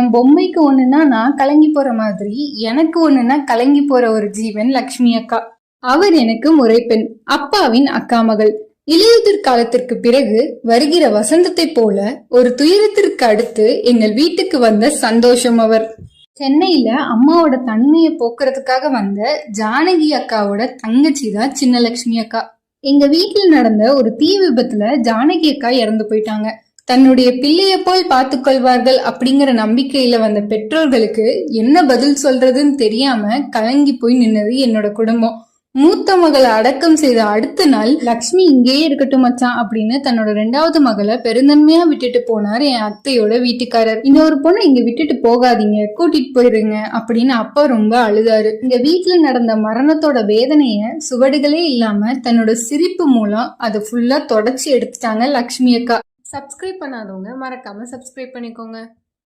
என் பொம்மைக்கு ஒண்ணுன்னா நான் கலங்கி போற மாதிரி எனக்கு ஒண்ணுன்னா கலங்கி போற ஒரு ஜீவன் லக்ஷ்மி அக்கா. அவர் எனக்கு முறைப்பெண் அப்பாவின் அக்கா மகள். இலையுதிர் காலத்திற்கு பிறகு வருகிற வசந்தத்தை போல ஒரு துயரத்திற்கு அடுத்து எங்கள் வீட்டுக்கு வந்த சந்தோஷம் அவர். சென்னையில அம்மாவோட தன்மையை போக்குறதுக்காக வந்த ஜானகி அக்காவோட தங்கச்சி தான் சின்ன லக்ஷ்மி அக்கா. எங்க வீட்டில் நடந்த ஒரு தீ விபத்துல ஜானகி அக்கா இறந்து போயிட்டாங்க. தன்னுடைய பிள்ளைய போல் பார்த்துக்கொள்வார்கள் அப்படிங்கிற நம்பிக்கையில வந்த பெற்றோர்களுக்கு என்ன பதில் சொல்றதுன்னு தெரியாம கலங்கி போய் நின்னது என்னோட குடும்பம். மூத்த மகளை அடக்கம் செய்த அடுத்த நாள் லக்ஷ்மி இங்கேயே இருக்கட்டும் மச்சான் அப்படின்னு தன்னோட ரெண்டாவது மகளை பெருந்தன்மையா விட்டுட்டு போனார் என் அத்தையோட வீட்டுக்காரர். இன்னொரு பொண்ணை இங்க விட்டுட்டு போகாதீங்க கூட்டிட்டு போயிருங்க அப்படின்னு அப்பா ரொம்ப அழுதாரு. இங்க வீட்டுல நடந்த மரணத்தோட வேதனைய சுவடுகளே இல்லாம தன்னோட சிரிப்பு மூலம் அதை ஃபுல்லா தொடச்சி எடுத்துட்டாங்க லக்ஷ்மி அக்கா. சப்ஸ்கிரைப் பண்ணாதவங்க மறக்காமல் சப்ஸ்கிரைப் பண்ணிக்கோங்க.